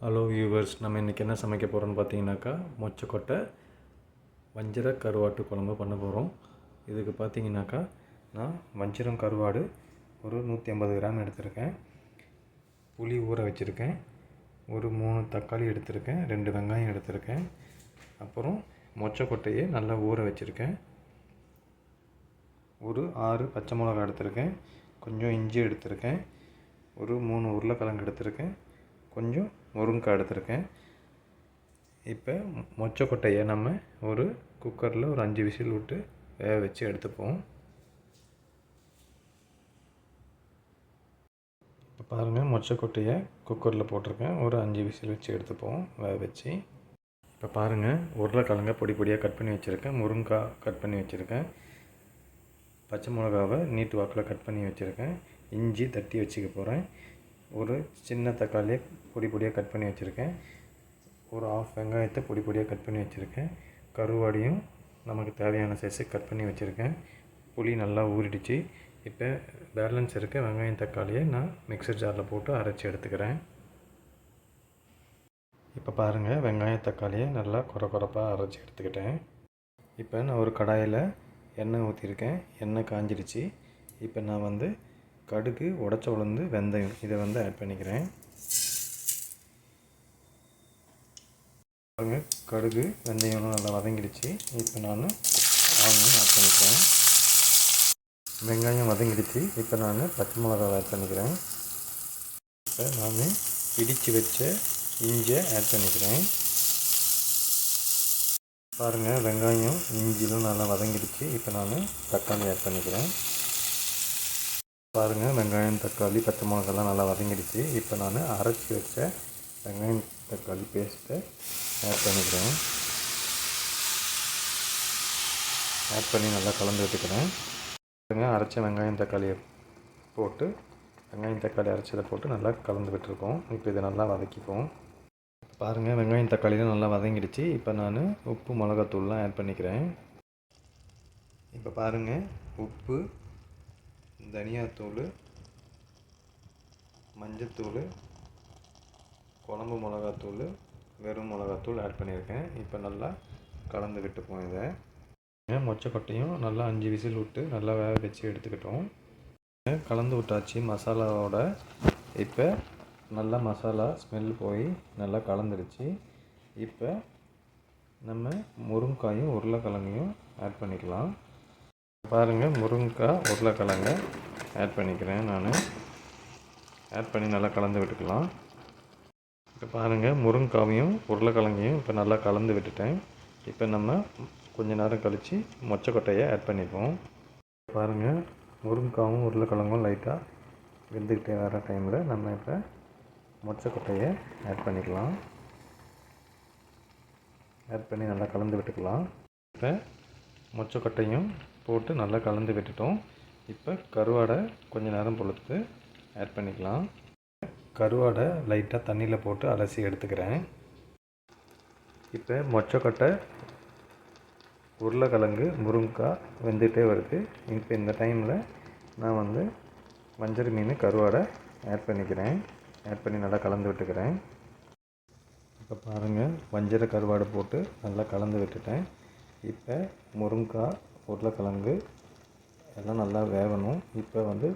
Hello viewers நம்ம இன்றைக்கி என்ன சமைக்க போகிறோம்னு பார்த்தீங்கன்னாக்கா மொச்சக்கொட்டை வஞ்சிர கருவாட்டு குழம்பு பண்ண போகிறோம் இதுக்கு பார்த்தீங்கன்னாக்கா நான் வஞ்சிரம் கருவாடு ஒரு நூற்றி ஐம்பது கிராம் எடுத்திருக்கேன். புளி ஊற வச்சுருக்கேன். ஒரு மூணு தக்காளி எடுத்திருக்கேன். ரெண்டு வெங்காயம் எடுத்திருக்கேன். அப்புறம் மொச்சக்கொட்டையை நல்லா ஊற வச்சுருக்கேன். ஒரு ஆறு பச்சை மிளகா எடுத்திருக்கேன். கொஞ்சம் இஞ்சி எடுத்திருக்கேன். ஒரு மூணு உருளைக்கிழங்கு எடுத்திருக்கேன். கொஞ்சம் முருங்கைக்காய் எடுத்திருக்கேன். இப்போ மொச்சக்கொட்டையை நம்ம ஒரு குக்கரில் ஒரு அஞ்சு விசில் விட்டு வேக வச்சு எடுத்துப்போம். இப்போ பாருங்கள் மொச்சக்கொட்டையை குக்கரில் போட்டிருக்கேன். ஒரு அஞ்சு விசில் வச்சு எடுத்துப்போம் வேக வச்சு. இப்போ பாருங்கள் உருளைக்கிழங்க பொடி பொடியாக கட் பண்ணி வச்சுருக்கேன். முருங்கைக்காய் கட் பண்ணி வச்சுருக்கேன். பச்சை மிளகாவை நீட்டு வாக்கில் கட் பண்ணி வச்சுருக்கேன். இஞ்சி தட்டி வச்சுக்க போகிறேன் ஒரு சின்ன தக்காளியை பொடி பொடியாக கட் பண்ணி வச்சுருக்கேன். ஒரு ஆஃப் வெங்காயத்தை பொடி பொடியாக கட் பண்ணி வச்சுருக்கேன். கருவாடியும் நமக்கு தேவையான சைஸுக்கு கட் பண்ணி வச்சுருக்கேன். புளி நல்லா ஊறிடுச்சு. இப்போ பேலன்ஸ் இருக்க வெங்காயம் தக்காளியை நான் மிக்சர் ஜாரில் போட்டு அரைச்சி எடுத்துக்கிறேன். இப்போ பாருங்கள் வெங்காயம் தக்காளியை நல்லா குறை குறைப்பாக அரைச்சி எடுத்துக்கிட்டேன். இப்போ நான் ஒரு கடாயில் எண்ணெய் ஊற்றிருக்கேன் எண்ணெய் காஞ்சிடுச்சு. இப்போ நான் வந்து கடுகு உடச்ச உளுந்து வெந்தயம். இதை வந்து ஆட் பண்ணிக்கிறேன். பாருங்க கடுகு வெந்தயம்லாம் நல்லா வதங்கிடுச்சு. இப்போ நான் ஆனியன் ஆட் பண்ணிக்கிறேன். வெங்காயம் வதங்கிடுச்சு. இப்போ நான் பச்சை மிளகாய் ஆட் பண்ணிக்கிறேன். இப்போ நான் இடித்து வச்ச இஞ்சியை ஆட் பண்ணிக்கிறேன். பாருங்கள் வெங்காயம் இஞ்சிலும் நல்லா வதங்கிடுச்சு. இப்போ நான் தக்காளி ஆட் பண்ணிக்கிறேன். பாருங்கள் வெங்காயம் தக்காளி பச்சை மிளகாலாம் நல்லா வதங்கிடுச்சு. இப்போ நான் அரைச்சி வச்ச வெங்காயம் தக்காளி பேஸ்ட்டை ஆட் பண்ணிக்கிறேன். ஆட் பண்ணி நல்லா கலந்து விட்டுக்கிறேன். பாருங்கள் அரைச்ச வெங்காயம் தக்காளியை போட்டு வெங்காயம் தக்காளி அரைச்சதை போட்டு நல்லா கலந்து விட்டுருக்கோம். இப்போ இதை நல்லா வதக்கிப்போம். பாருங்கள் வெங்காயம் தக்காளிலாம் நல்லா வதங்கிடுச்சு. இப்போ நான் உப்பு மிளகாத்தூள்லாம் ஆட் பண்ணிக்கிறேன். இப்போ பாருங்கள் உப்பு தனியாத்தூள் மஞ்சத்தூள் குழம்பு மிளகாத்தூள் வெறும் மிளகாத்தூள் ஆட் பண்ணியிருக்கேன். இப்போ நல்லா கலந்து விட்டுப்போம் இதை. மொச்சக்கொட்டையும் நல்லா அஞ்சு விசில் விட்டு நல்லா வேக வச்சு எடுத்துக்கிட்டோம். கலந்து விட்டாச்சு மசாலாவோட. இப்போ நல்லா மசாலா ஸ்மெல் போய் நல்லா கலந்துருச்சு இப்போ நம்ம முருங்காயும் உருளைக்கிழங்கையும் ஆட் பண்ணிக்கலாம். பாருங்கள் முருங்கைக்காய் உருளைக்கிழங்க. ஆட் பண்ணிக்கிறேன் நான். ஆட் பண்ணி நல்லா கலந்து விட்டுக்கலாம். இப்போ பாருங்கள் முருங்காவையும் உருளைக்கிழங்கையும் இப்போ நல்லா கலந்து விட்டுட்டேன். இப்போ நம்ம கொஞ்ச நேரம் கழித்து மொச்சக்கொட்டையை ஆட் பண்ணிப்போம். பாருங்கள் முருங்காவும் உருளைக்கிழங்கும் லைட்டாக வெந்துக்கிட்டே வர டைமில் நம்ம இப்போ மொச்சக்கொட்டையை ஆட் பண்ணிக்கலாம். ஆட் பண்ணி நல்லா கலந்து விட்டுக்கலாம். இப்போ மொச்சக்கொட்டையும் போட்டு நல்லா கலந்து விட்டுட்டோம். இப்போ கருவாடை கொஞ்சம் நேரம் பொழுத்து ஆட் பண்ணிக்கலாம். கருவாடை லைட்டாக தண்ணியில் போட்டு அலசி எடுத்துக்கிறேன். இப்போ மொச்சக்கொட்டை உருளைக்கிழங்கு முருங்கைக்காய் வெந்துகிட்டே வருது. இப்போ இந்த டைமில் நான் வந்து மஞ்சள் மீன் கருவாடை ஆட் பண்ணிக்கிறேன். ஆட் பண்ணி நல்லா கலந்து விட்டுக்கிறேன். இப்போ பாருங்கள் வஞ்சர கருவாடை போட்டு நல்லா கலந்து விட்டுட்டேன். இப்போ முருங்கைக்காய் உருளைக்கிழங்கு எல்லாம் நல்லா வேகணும். இப்போ வந்து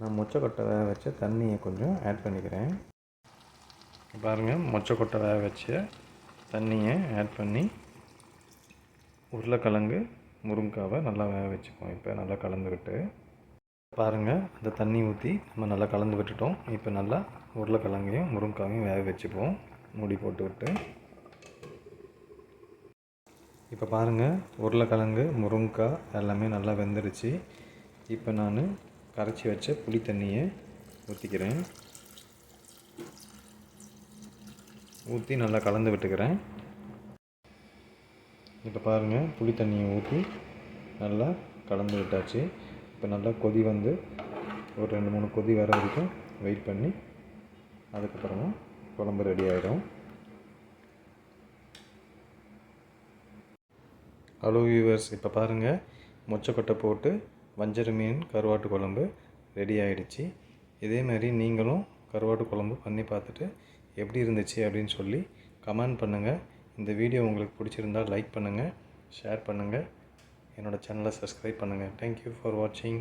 நான் மொச்சக்கொட்டை வேக வச்ச தண்ணியை கொஞ்சம் ஆட் பண்ணிக்கிறேன். பாருங்கள் மொச்சக்கொட்டை வேக வச்ச தண்ணியை ஆட் பண்ணி உருளைக்கிழங்கு முருங்காவை நல்லா வேக வச்சுப்போம் இப்போ நல்லா கலந்துக்கிட்டு. பாருங்கள் அந்த தண்ணி ஊற்றி நம்ம நல்லா கலந்து விட்டுட்டோம். இப்போ நல்லா உருளைக்கிழங்கையும் முருங்காவையும் வேக வச்சுப்போம். மூடி போட்டு விட்டு இப்போ பாருங்கள் உருளைக்கிழங்கு முருங்கைக்காய் எல்லாமே நல்லா வெந்துருச்சு. இப்போ நான் கரைச்சி வச்ச புளி தண்ணியை ஊற்றிக்கிறேன் ஊற்றி நல்லா கலந்து விட்டுக்கிறேன். இப்போ பாருங்கள் புளி தண்ணியை ஊற்றி நல்லா கலந்து விட்டாச்சு. இப்போ நல்லா கொதி வந்து ஒரு ரெண்டு மூணு கொதி வர வரைக்கும் வெயிட் பண்ணி அதுக்கப்புறமா குழம்பு ரெடி ஆகிடும் ஹலோ வியூவர்ஸ் இப்போ பாருங்கள் மொச்சக்கொட்டை போட்டு வஞ்சர மீன் கருவாட்டு குழம்பு ரெடி ஆகிடுச்சு இதே மாதிரி நீங்களும் கருவாட்டு குழம்பு பண்ணி பார்த்துட்டு எப்படி இருந்துச்சு அப்படின்னு சொல்லி கமெண்ட் பண்ணுங்கள் இந்த வீடியோ உங்களுக்கு பிடிச்சிருந்தால் லைக் பண்ணுங்கள் ஷேர் பண்ணுங்கள் என்னோடய சேனலை சப்ஸ்கிரைப் பண்ணுங்கள் தேங்க்யூ ஃபார் வாட்சிங்